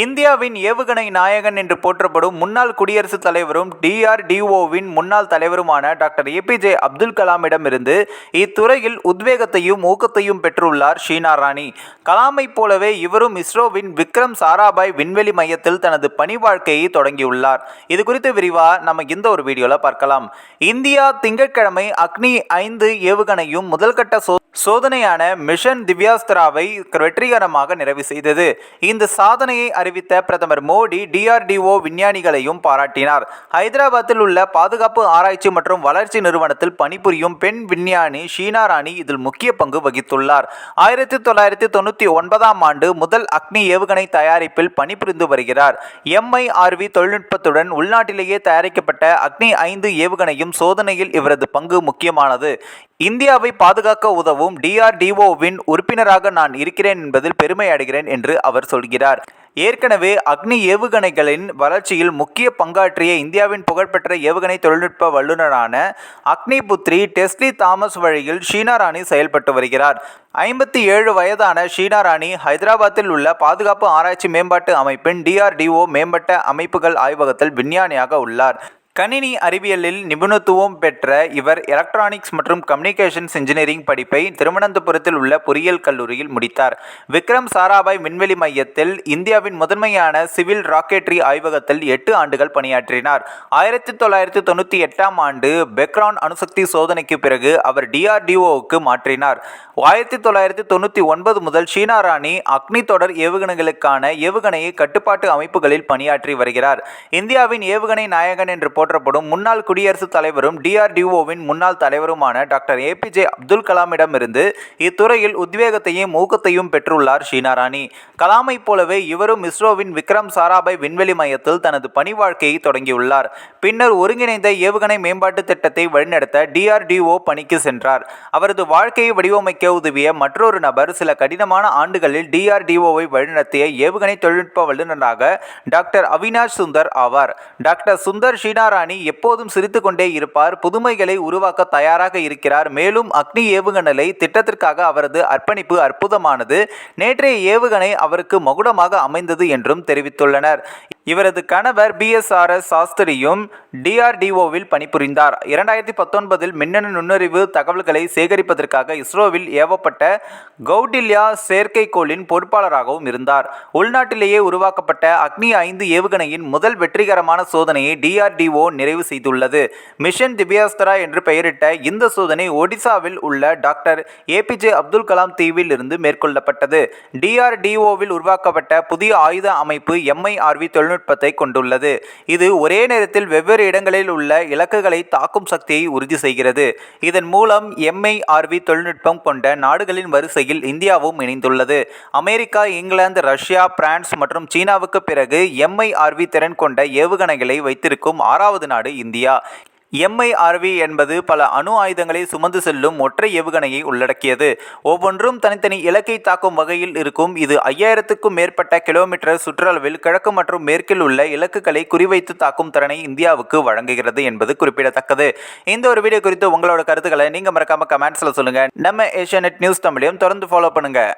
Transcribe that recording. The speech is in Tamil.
இந்தியாவின் ஏவுகணை நாயகன் என்று போற்றப்படும் முன்னாள் குடியரசுத் தலைவரும் டிஆர்டிஓவின் முன்னாள் தலைவருமான டாக்டர் ஏபிஜே அப்துல் கலாமிடமிருந்து இத்துறையில் உத்வேகத்தையும் ஊக்கத்தையும் பெற்றுள்ளார் ஷீனா ராணி. கலாமைப் போலவே இவரும் இஸ்ரோவின் விக்ரம் சாராபாய் விண்வெளி மையத்தில் தனது பணி வாழ்க்கையை தொடங்கியுள்ளார். இது குறித்து விரிவாக நம்ம இந்த ஒரு வீடியோவில் பார்க்கலாம். இந்தியா திங்கட்கிழமை அக்னி ஐந்து ஏவுகணையும் முதல்கட்ட சோ சோதனையான மிஷன் திவ்யாஸ்திராவை வெற்றிகரமாக நிறைவு செய்தது. இந்த சாதனையை அறிவித்த பிரதமர் மோடி டிஆர்டிஓ விஞ்ஞானிகளையும் பாராட்டினார். ஹைதராபாத்தில் உள்ள பாதுகாப்பு ஆராய்ச்சி மற்றும் வளர்ச்சி நிறுவனத்தில் பணிபுரியும் பெண் விஞ்ஞானி ஷீனா ராணி இதில் முக்கிய பங்கு வகித்துள்ளார். ஆயிரத்தி தொள்ளாயிரத்தி தொண்ணூற்றி ஒன்பதாம் ஆண்டு முதல் அக்னி ஏவுகணை தயாரிப்பில் பணிபுரிந்து வருகிறார். எம்ஐஆர்வி தொழில்நுட்பத்துடன் உள்நாட்டிலேயே தயாரிக்கப்பட்ட அக்னி ஐந்து ஏவுகணையும் சோதனையில் இவரது பங்கு முக்கியமானது. இந்தியாவை பாதுகாக்க உதவும் டிஆர்டிஓவின் உறுப்பினராக நான் இருக்கிறேன் என்பதில் பெருமை அடைகிறேன் என்று அவர் சொல்கிறார். ஏற்கனவே அக்னி ஏவுகணைகளின் வளர்ச்சியில் முக்கிய பங்காற்றிய இந்தியாவின் புகழ்பெற்ற ஏவுகணை தொழில்நுட்ப வல்லுநரான அக்னி புத்ரி டெஸ்லி தாமஸ் வழியில் ஷீனா ராணி செயல்பட்டு வருகிறார். ஐம்பத்தி ஏழு வயதான ஷீனா ராணி ஹைதராபாத்தில் உள்ள பாதுகாப்பு ஆராய்ச்சி மேம்பாட்டு அமைப்பின் டிஆர்டிஓ மேம்பட்ட அமைப்புகள் ஆய்வகத்தில் விஞ்ஞானியாக உள்ளார். கணினி அறிவியலில் நிபுணத்துவம் பெற்ற இவர் எலக்ட்ரானிக்ஸ் மற்றும் கம்யூனிகேஷன்ஸ் இன்ஜினியரிங் படிப்பை திருவனந்தபுரத்தில் உள்ள பொறியியல் கல்லூரியில் முடித்தார். விக்ரம் சாராபாய் விண்வெளி மையத்தில் இந்தியாவின் முதன்மையான சிவில் ராக்கெட்ரி ஆய்வகத்தில் எட்டு ஆண்டுகள் பணியாற்றினார். ஆயிரத்தி தொள்ளாயிரத்தி தொண்ணூற்றி எட்டாம் ஆண்டு பெக்ரான் அணுசக்தி சோதனைக்கு பிறகு அவர் டிஆர்டிஓவுக்கு மாற்றினார். ஆயிரத்தி தொள்ளாயிரத்தி தொண்ணூற்றி ஒன்பது முதல் ஷீனா ராணி அக்னி தொடர் ஏவுகணைகளுக்கான ஏவுகணையை கட்டுப்பாட்டு அமைப்புகளில் பணியாற்றி வருகிறார். இந்தியாவின் ஏவுகணை நாயகன் என்று போற்றப்படும் முன்னாள் குடியரசுத் தலைவரும் டிஆர்டிஓவின் முன்னாள் தலைவருமான டாக்டர் ஏபிஜே அப்துல் கலாமிடமிருந்து இத்துறையில் உத்வேகத்தையும் ஊக்கத்தையும் பெற்றுள்ளார் ஷீனா ராணி கலாமைப் போலவே இவரும் இஸ்ரோவின் விக்ரம் சாராபாய் விண்வெளி மையத்தில் தனது பணி வாழ்க்கையை தொடங்கியுள்ளார். பின்னர் ஒருங்கிணைந்த ஏவுகணை மேம்பாட்டு திட்டத்தை வழிநடத்த டிஆர்டிஓ பணிக்கு சென்றார். அவரது வாழ்க்கையை வடிவமைக்க உதவிய மற்றொரு நபர் சில கடினமான ஆண்டுகளில் டிஆர்டிஓவை வழிநடத்திய ஏவுகணை தொழில்நுட்ப வல்லுநராக டாக்டர் அவினாஷ் சுந்தர் ஆவார். டாக்டர் சுந்தர் ஷீனா ராணி எப்போதும் சிரித்துக்கொண்டே இருப்பார் புதுமைகளை உருவாக்க தயாராக இருக்கிறார். மேலும் அக்னி ஏவுகணை திட்டத்திற்காக அவரது அர்ப்பணிப்பு அற்புதமானது. நேற்றைய ஏவுகணை அவருக்கு மகுடமாக அமைந்தது என்றும் தெரிவித்துள்ளனர். இவரது கணவர் பிஎஸ்ஆர்எஸ் சாஸ்திரியும் டிஆர்டிஓவில் பணிபுரிந்தார். இரண்டாயிரத்தி பத்தொன்பதில் மின்னணு நுண்ணறிவு தகவல்களை சேகரிப்பதற்காக இஸ்ரோவில் ஏவப்பட்ட கௌடில்யா செயற்கைக்கோளின் பொறுப்பாளராகவும் இருந்தார். உள்நாட்டிலேயே உருவாக்கப்பட்ட அக்னி ஐந்து ஏவுகணையின் முதல் வெற்றிகரமான சோதனையை டிஆர்டிஓ நிறைவு செய்துள்ளது. மிஷன் திவ்யாஸ்தரா என்று பெயரிட்ட இந்த சோதனை ஒடிசாவில் உள்ள டாக்டர் ஏபிஜே அப்துல் கலாம் தீவில் இருந்து மேற்கொள்ளப்பட்டது. டிஆர்டிஓவில் உருவாக்கப்பட்ட புதிய ஆயுத அமைப்பு எம்ஐஆர்வி தொழில்நுட்பத்தை கொண்டுள்ளது. இது ஒரே நேரத்தில் வெவ்வேறு இடங்களில் உள்ள இலக்குகளை தாக்கும் சக்தியை உறுதி செய்கிறது. இதன் மூலம் எம்ஐஆர்வி தொழில்நுட்பம் கொண்ட நாடுகளின் வரிசையில் இந்தியாவும் இணைந்துள்ளது. அமெரிக்கா இங்கிலாந்து ரஷ்யா பிரான்ஸ் மற்றும் சீனாவுக்கு பிறகு எம்ஐஆர்வி திறன் கொண்ட ஏவுகணைகளை வைத்திருக்கும் ஆறாவது நாடு இந்தியா. எம்ஐஆர்வி என்பது பல அணு ஆயுதங்களை சுமந்து செல்லும் ஒற்றை ஏவுகணையை உள்ளடக்கியது. ஒவ்வொன்றும் தனித்தனி இலக்கை தாக்கும் வகையில் இருக்கும். இது ஐயாயிரத்துக்கும் மேற்பட்ட கிலோமீட்டர் சுற்றளவில் கிழக்கு மற்றும் மேற்கில் உள்ள இலக்குகளை குறிவைத்து தாக்கும் திறனை இந்தியாவுக்கு வழங்குகிறது என்பது குறிப்பிடத்தக்கது. இந்த ஒரு வீடியோ குறித்து உங்களோட கருத்துக்களை நீங்கள் மறக்காம கமெண்ட்ஸில் சொல்லுங்கள் நம்ம ஏஷியா நியூஸ் தமிழையும் தொடர்ந்து ஃபாலோ பண்ணுங்கள்